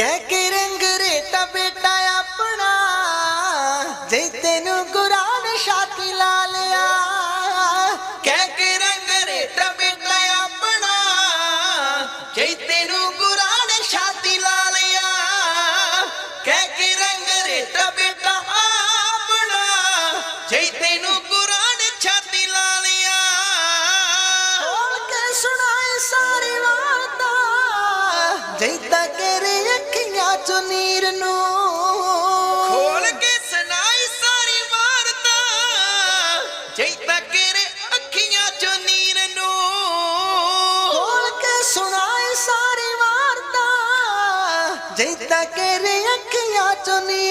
ਕਹਿ ਕੇ ਰੰਗ ਰੇਤਾ ਬੇਟਾ ਆਪਣਾ, ਜੇ ਤੈਨੂੰ ਗੁਰਾਨ ਛਾਤੀ ਲਾ ਲਿਆ। ਕਹਿ ਕੇ ਰੰਗ ਰੇਤਾ ਬੇਟਾ ਆਪਣਾ, ਜੇ ਤੈਨੂੰ ਗੁਰਾਨ ਛਾਤੀ ਲਾ ਲਿਆ। ਕਹਿ ਕੇ ਰੰਗ ਰੇਤਾ ਬੇਟਾ ਆਪਣਾ, ਜੇ ਤੈਨੂੰ ਕੁਰਾਨ ਛਾਤੀ ਲਾ ਲਿਆ। ਖੋਲ ਕੇ ਸੁਣਾਏ ਸਾਰੇ ਵਾਰਤਾ ਜੈਤਾ ਕਰੇ ਅੱਖੀਆਂ ਚੋਂ ਨੀਰ ਨੂੰ। ਖੋਲ ਕੇ ਸੁਣਾਈ ਸਾਰੀ ਵਾਰਤਾ। ਜੈਤਾ ਕਰੇ ਅੱਖੀਆਂ ਚੋਂ ਨੀਰ ਨੂੰ। ਖੋਲ ਕੇ ਸਾਰੀ ਵਾਰਤਾ। ਜੈਤਾ ਕਰੇ ਅੱਖੀਆਂ ਚੋਂ ਨੀਰ ਨੂੰ ਖੋਲ ਕੇ